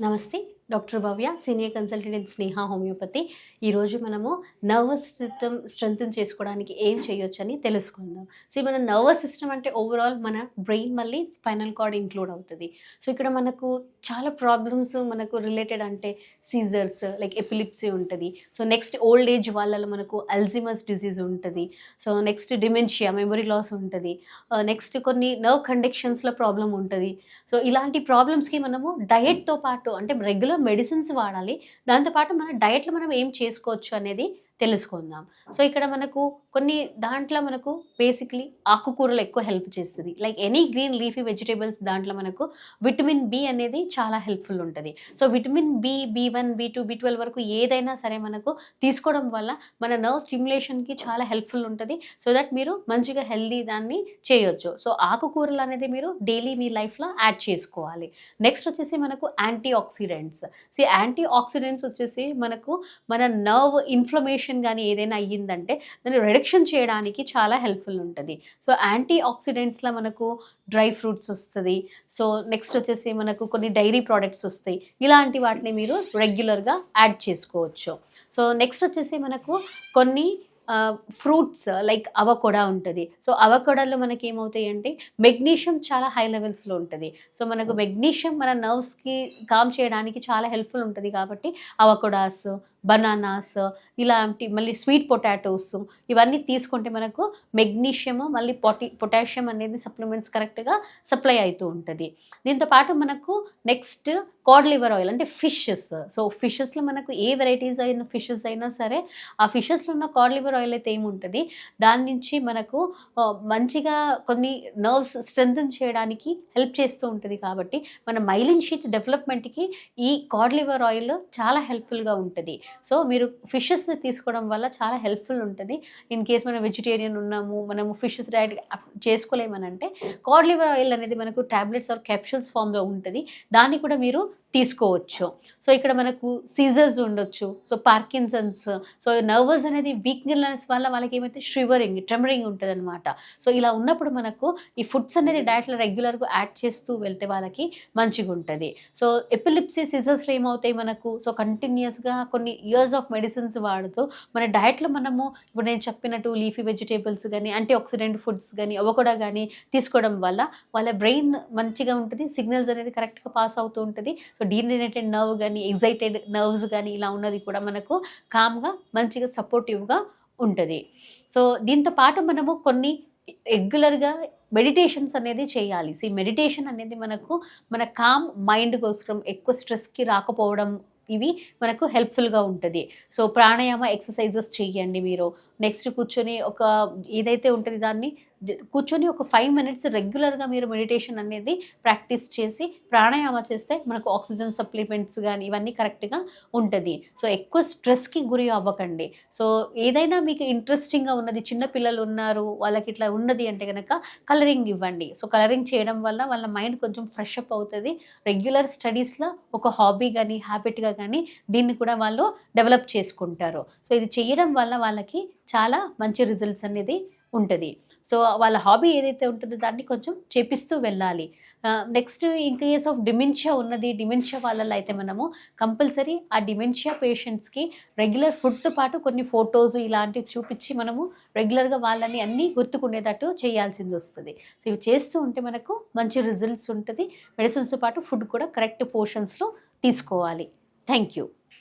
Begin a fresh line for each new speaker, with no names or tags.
నమస్తే. Doctor Bhavya senior consultant in Sneha homeopathy. ఈరోజు మనము నర్వస్ సిస్టమ్ స్ట్రెంగ్తన్ చేసుకోవడానికి ఏం చేయొచ్చు అని తెలుసుకుందాం. సో మన నర్వస్ సిస్టమ్ అంటే ఓవరాల్ మన బ్రెయిన్ మళ్ళీ స్పైనల్ కార్డ్ ఇంక్లూడ్ అవుతుంది. సో ఇక్కడ మనకు చాలా ప్రాబ్లమ్స్ మనకు రిలేటెడ్ అంటే సీజర్స్ లైక్ ఎపిలిప్సీ ఉంటుంది. సో నెక్స్ట్ ఓల్డ్ ఏజ్ వాళ్ళలో మనకు అల్జిమస్ డిసీజ్ ఉంటుంది. So next dementia memory loss ఉంటుంది. నెక్స్ట్ కొన్ని నర్వ్ కండెక్షన్స్లో ప్రాబ్లం ఉంటుంది. సో ఇలాంటి ప్రాబ్లమ్స్కి మనము డయట్తో పాటు అంటే రెగ్యులర్ మెడిసిన్స్ వాడాలి. దాంతోపాటు మన డయట్లో మనం ఏం చేసుకోవచ్చు అనేది తెలుసుకుందాం. సో ఇక్కడ మనకు కొన్ని దాంట్లో మనకు బేసిక్లీ ఆకుకూరలు ఎక్కువ హెల్ప్ చేస్తుంది. Like any green leafy vegetables దాంట్లో మనకు విటమిన్ బి అనేది చాలా హెల్ప్ఫుల్ ఉంటుంది. So vitamin B B one B two B twelve వరకు ఏదైనా సరే మనకు తీసుకోవడం వల్ల మన నర్వ్ స్టిమ్యులేషన్కి చాలా హెల్ప్ఫుల్ ఉంటుంది. సో దట్ మీరు మంచిగా హెల్దీ దాన్ని చేయొచ్చు. సో ఆకుకూరలు అనేది మీరు డైలీ మీ లైఫ్లో యాడ్ చేసుకోవాలి. నెక్స్ట్ వచ్చేసి మనకు antioxidants so antioxidants వచ్చేసి మనకు మన నర్వ్ ఇన్ఫ్లమేషన్ కానీ ఏదైనా అయ్యిందంటే దాన్ని రిడక్షన్ చేయడానికి చాలా హెల్ప్ఫుల్ ఉంటుంది. సో యాంటీ ఆక్సిడెంట్స్లో మనకు డ్రై ఫ్రూట్స్ వస్తుంది. సో నెక్స్ట్ వచ్చేసి మనకు కొన్ని డైరీ ప్రోడక్ట్స్ వస్తాయి. ఇలాంటి వాటిని మీరు రెగ్యులర్గా యాడ్ చేసుకోవచ్చు. సో నెక్స్ట్ వచ్చేసి మనకు కొన్ని ఫ్రూట్స్ లైక్ అవకొడా ఉంటుంది. సో అవకొడాలో మనకి ఏమవుతాయి అంటే మెగ్నీషియం చాలా హై లెవెల్స్లో ఉంటుంది. సో మనకు మెగ్నీషియం మన నర్వ్స్కి కామ్ చేయడానికి చాలా హెల్ప్ఫుల్ ఉంటుంది కాబట్టి అవకొడాస్ బనానాస్ ఇలాంటి మళ్ళీ స్వీట్ పొటాటోస్ ఇవన్నీ తీసుకుంటే మనకు మెగ్నీషియం మళ్ళీ పొటి పొటాషియం అనేది సప్లిమెంట్స్ కరెక్ట్గా సప్లై అవుతూ ఉంటుంది. దీంతో పాటు మనకు నెక్స్ట్ కాడ్ లివర్ ఆయిల్ అంటే ఫిషెస్. సో ఫిషెస్లో మనకు ఏ వెరైటీస్ అయిన ఫిషెస్ అయినా సరే ఆ ఫిషెస్లో ఉన్న కాడ్ లివర్ ఆయిల్ అయితే ఏముంటుంది? దాని నుంచి మనకు మంచిగా కొన్ని నర్వ్స్ స్ట్రెంగ్తన్ చేయడానికి హెల్ప్ చేస్తూ ఉంటుంది కాబట్టి మన మైలిన్ షీట్ డెవలప్మెంట్కి ఈ కాడ్ లివర్ ఆయిల్ చాలా హెల్ప్ఫుల్గా ఉంటుంది. సో మీరు ఫిషెస్ తీసుకోవడం వల్ల చాలా హెల్ప్ఫుల్ ఉంటుంది. ఇన్ కేస్ మనం వెజిటేరియన్ ఉన్నాము మనము ఫిషెస్ డైట్ చేసుకోలేమని అంటే కాడ్ లివర్ ఆయిల్ అనేది మనకు టాబ్లెట్స్ ఆర్ క్యాప్షుల్స్ ఫామ్లో ఉంటుంది. దాన్ని కూడా మీరు తీసుకోవచ్చు. సో ఇక్కడ మనకు సీజర్స్ ఉండొచ్చు. So Parkinson's. సో నర్వస్ అనేది వీక్నెస్ వల్ల వాళ్ళకి ఏమైతే షివరింగ్ ట్రెమరింగ్ ఉంటుంది అనమాట సో ఇలా ఉన్నప్పుడు మనకు ఈ ఫుడ్స్ అనేది డైట్లో రెగ్యులర్గా యాడ్ చేస్తూ వెళ్తే వాళ్ళకి మంచిగా ఉంటుంది సో ఎపిలిప్సీ సీజర్స్లో ఏమవుతాయి మనకు? సో కంటిన్యూస్గా కొన్ని ఇయర్స్ ఆఫ్ మెడిసిన్స్ వాడుతూ మన డైట్లో మనము ఇప్పుడు నేను చెప్పినట్టు లీఫీ వెజిటేబుల్స్ కానీ యాంటీ ఆక్సిడెంట్ ఫుడ్స్ కానీ అవకూడా కానీ తీసుకోవడం వల్ల వాళ్ళ బ్రెయిన్ మంచిగా ఉంటుంది సిగ్నల్స్ అనేది కరెక్ట్గా పాస్ అవుతూ ఉంటుంది. సో డీనరేటెడ్ నర్వ్ కానీ ఎగ్జైటెడ్ నర్వ్స్ కానీ ఇలా ఉన్నది కూడా మనకు కామ్గా మంచిగా సపోర్టివ్గా ఉంటుంది. సో దీంతో పాటు మనము కొన్ని రెగ్యులర్గా మెడిటేషన్స్ అనేది చేయాలి. సో ఈ మెడిటేషన్ అనేది మనకు మన కామ్ మైండ్ కోసం ఎక్కువ స్ట్రెస్కి రాకపోవడం ఇవి మనకు హెల్ప్ఫుల్గా ఉంటుంది. సో ప్రాణాయామ ఎక్సర్సైజెస్ చేయండి మీరు. నెక్స్ట్ కూర్చొని ఒక ఏదైతే ఉంటుంది దాన్ని కూర్చొని ఒక ఫైవ్ మినిట్స్ రెగ్యులర్గా మీరు మెడిటేషన్ అనేది ప్రాక్టీస్ చేసి ప్రాణాయామ చేస్తే మనకు ఆక్సిజన్ సప్లిమెంట్స్ కానీ ఇవన్నీ కరెక్ట్గా ఉంటుంది. సో ఎక్కువ స్ట్రెస్కి గురి అవ్వకండి. సో ఏదైనా మీకు ఇంట్రెస్టింగ్గా ఉన్నది చిన్న పిల్లలు ఉన్నారు వాళ్ళకి ఇట్లా ఉన్నది అంటే కనుక కలరింగ్ ఇవ్వండి. సో కలరింగ్ చేయడం వల్ల వాళ్ళ మైండ్ కొంచెం ఫ్రెష్ అప్ అవుతుంది. రెగ్యులర్ స్టడీస్లో ఒక హాబీ కానీ హ్యాబిట్గా కానీ దీన్ని కూడా వాళ్ళు డెవలప్ చేసుకుంటారు. సో ఇది చేయడం వల్ల వాళ్ళకి చాలా మంచి రిజల్ట్స్ అనేది ఉంటుంది. సో వాళ్ళ హాబీ ఏదైతే ఉంటుందో దాన్ని కొంచెం చేపిస్తూ వెళ్ళాలి. Next in case of dementia ఉన్నది డిమెన్షియా వాళ్ళలో అయితే మనము కంపల్సరీ ఆ డిమెన్షియా పేషెంట్స్కి రెగ్యులర్ ఫుడ్తో పాటు కొన్ని ఫొటోస్ ఇలాంటివి చూపించి మనము రెగ్యులర్గా వాళ్ళని అన్నీ గుర్తుకునేటట్టు చేయాల్సింది వస్తుంది. సో ఇవి చేస్తూ ఉంటే మనకు మంచి రిజల్ట్స్ ఉంటుంది. మెడిసిన్స్తో పాటు ఫుడ్ కూడా కరెక్ట్ పోర్షన్స్లో తీసుకోవాలి. Thank you